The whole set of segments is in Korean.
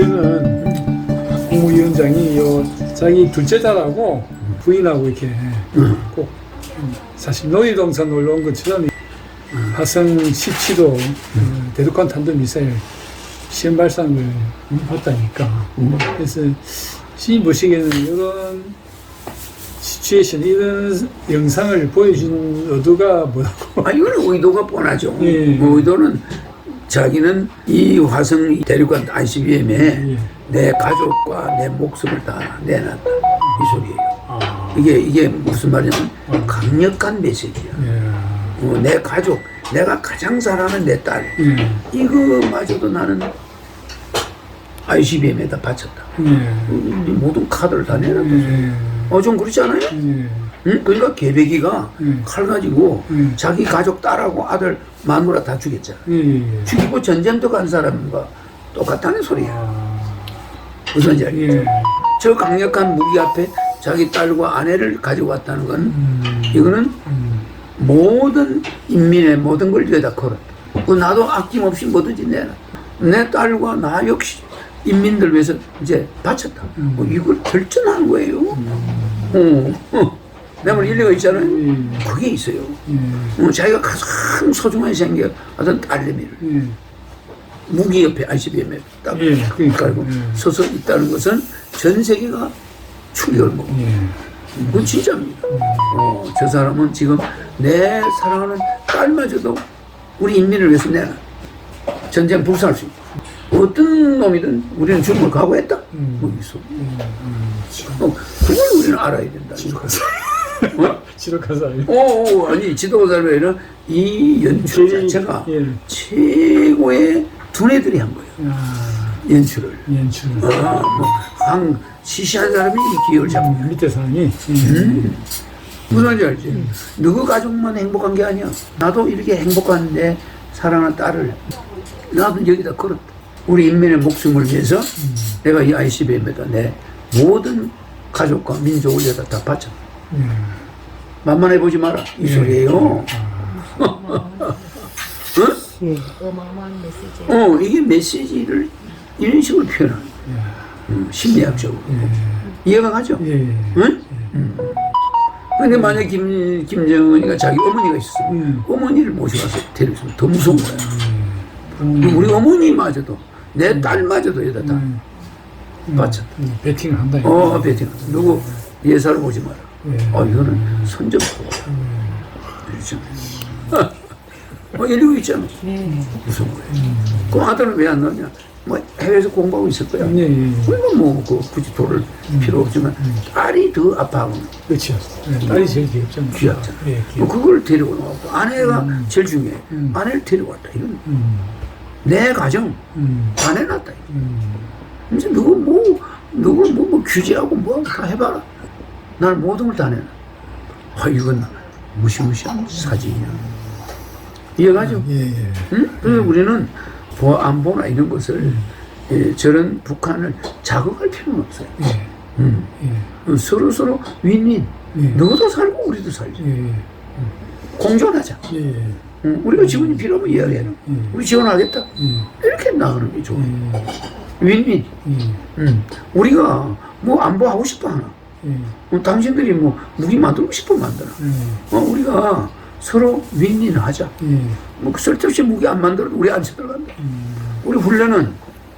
이제는 국무위원장이 요 자기 둘째 딸하고 부인하고 이렇게 꼭 사실 놀이동산 올라온 것처럼 화성 17호 어, 대륙간 탄도미사일 시험 발상을 했다니까 그래서 신인 보시기에는 이런 시츄에이션 이런 영상을 보여준 의도가 뭐라고? 아 이거는 의도가 뻔하죠. 예. 뭐 의도는 자기는 이 화성 대륙간 ICBM에 예. 내 가족과 내 목숨을 다 내놨다. 이 소리예요. 아, 이게 이게 무슨 말이냐면 강력한 메시지야. 예. 어, 내 가족, 내가 가장 사랑하는 내 딸, 예. 이거마저도 나는 ICBM에다 바쳤다. 예. 이 모든 카드를 다 내놨다. 예. 어, 좀 그렇지 않아요? 예. 응? 그러니까 개배기가 음. 칼 가지고 음. 자기 가족 딸하고 아들 마누라 다 죽였잖아. 예. 예. 죽이고 전쟁터 간 사람과 똑같다는 소리야. 아, 무슨 말인지 알겠죠? 예. 저 강력한 무기 앞에 자기 딸과 아내를 가지고 왔다는 건 음. 이거는 음. 모든 인민의 모든 걸 위에다 걸었다. 그 나도 아낌없이 뭐든지 내라. 내 딸과 나 역시 인민들 위해서 이제 바쳤다. 음. 뭐 이걸 결정한 거예요. 어, 어. 내말 일리가 있잖아요. 예. 그게 있어요. 예. 어, 자기가 가장 소중하게 생각하던 딸내미를 예. 무기 옆에 ICBM에 딱 예, 깔고 예. 서서 있다는 것은 전 세계가 충격을 먹어. 예. 그건 진짜입니다. 어, 저 사람은 지금 내 사랑하는 딸마저도 우리 인민을 위해서 내가 전쟁 불사할 수 있고 어떤 놈이든 우리는 죽음을 각오했다. 음. 뭐 있어. 어, 그걸 우리는 알아야 된다. 어? 지독한. 어, 어, 아니 지도자들은 이 연출 제일- 자체가 예. 최고의 두뇌들이 한 거예요. 야, 연출을. 연출. 아, 뭐, 한 시시한 사람이 이 기회를 잡고. 밑에 사람이. 예. 음. 무슨 말인지 알지? 누구 가족만 행복한 게 아니야. 나도 이렇게 행복한 내 사랑하는 딸을 나도 여기다 걸었다. 우리 인민의 목숨을 위해서 내가 이 ICBM에다 내 모든 가족과 민족을 여기다 다 바쳤다. 예. 만만해 보지 마라. 이 소리예요. 어마어마한 메시지. 어, 이게 메시지를 이런 식으로 표현하는 거야. 음, 심리학적으로. 이해가 가죠? 예. 응? 음. 근데 만약 김, 김정은이가 자기 어머니가 있었어. 음. 어머니를 모셔가서 데려있으면 더 무서운 거야. 우리 어머니마저도, 내 딸마저도 여기다 다. 음. 바쳤다. 음, 배팅을 한다. 이거. 어, 베팅. 누구 예사를 보지 마라. 예. 어, 이거는 선전포. 이러잖아. 어, 이러고 있잖아. 무서운 거야. 그 아들은 왜 안 나냐? 뭐 해외에서 공부하고 있을 거야. 예, 예. 그러니까 뭐, 그 굳이 돈을 필요 없지만, 딸이 더 아파하고 그렇죠. 예, 딸이 제일 귀엽잖아. 귀엽잖아. 예, 뭐 귀엽. 그걸 데리고 나왔고, 아내가 제일 중요해. 음. 아내를 데리고 왔다. 이건 음. 내 가정, 음. 안 해놨다. 이거. 음. 이제 누구 뭐, 누구 뭐, 뭐 규제하고 뭐 다 해봐라. 나는 모든 걸 다 내놔. 아, 이건 무시무시한 사진이야. 이해가죠? 예, 예. 응? 그래서 우리는 보, 안보나 이런 것을 예, 저런 북한을 자극할 필요는 없어요. 예. 음. 예. 서로 서로 윈윈. 예. 너도 살고 우리도 살지. 예. 공존하자. 예. 예. 응? 우리가 지원이 필요하면 이야기해라. 음. 우리 지원하겠다. 예. 이렇게 나가는 게 좋아. 예. 윈윈. 예. 응. 우리가 뭐 안보하고 싶어 하나. 예. 어, 당신들이 뭐 무기 만들고 싶어 만들어. 예. 어, 우리가 서로 윈윈 하자. 예. 뭐 쓸데없이 무기 안 만들어도 우리 안 쳐들어간다. 음. 우리 훈련은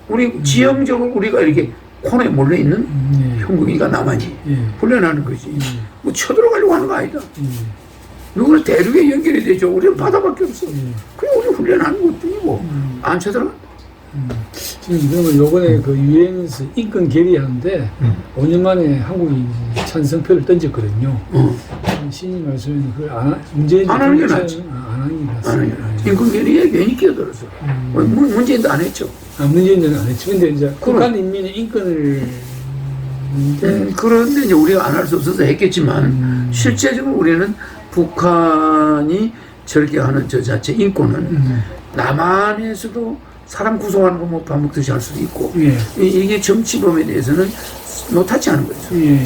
우리 지형적으로 우리가 이렇게 코너에 몰려 있는 음. 예. 형국이가 남아니 예. 훈련하는 거지. 뭐 쳐들어가려고 하는 거 아니다. 예. 누구는 대륙에 연결이 되죠. 우리는 바다밖에 없어. 예. 그냥 우리 훈련하는 것 뿐이고 안 쳐들어가. 지금 그러면 요번에 그 유엔에서 인권 결의하는데 5년 만에 한국이 찬성표를 던졌거든요. 어. 신이 말씀에는 그걸 안, 하- 문재인 안 하는 게 낫지. 아, 안 하는 게 낫습니다. 인권 결의에 괜히 끼어들었어. 어, 문- 문재인도 안 했죠. 아, 문재인은 안 했지. 근데 이제 북한 인민의 인권을 음, 그런데 이제 우리가 안 할 수 없어서 했겠지만 실제적으로 우리는 북한이 저렇게 하는 저 자체 인권은 음. 남한에서도 사람 구속하는 거 뭐 밥 먹듯이 할 수도 있고 예. 이, 이게 정치범에 대해서는 노타치 하는 거죠 예.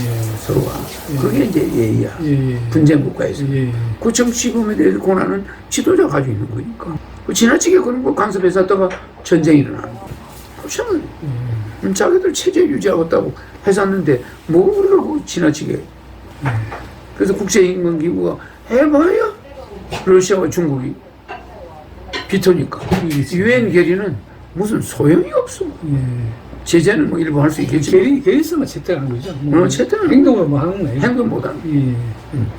서로가 그게 이제 예의야 예. 분쟁 국가에서 예. 그 정치범에 대해서 권한은 지도자 가지고 있는 거니까 그 지나치게 그런 거 간섭해서 하다가 전쟁이 일어나는 거 그렇잖아요 예. 음, 자기들 체제 유지하겠다고 해놨는데 뭐 우리가 그 지나치게 그래서 국제인권기구가 해봐야 러시아와 중국이 비토니까 유엔 결의는 무슨 소용이 없어 예. 제재는 뭐 일부 할 수 있겠지만 게리 게리스만 채택한 거죠. 뭐 어, 채택은 행동을 뭐 하는 거예요. 행동 못 하는 예.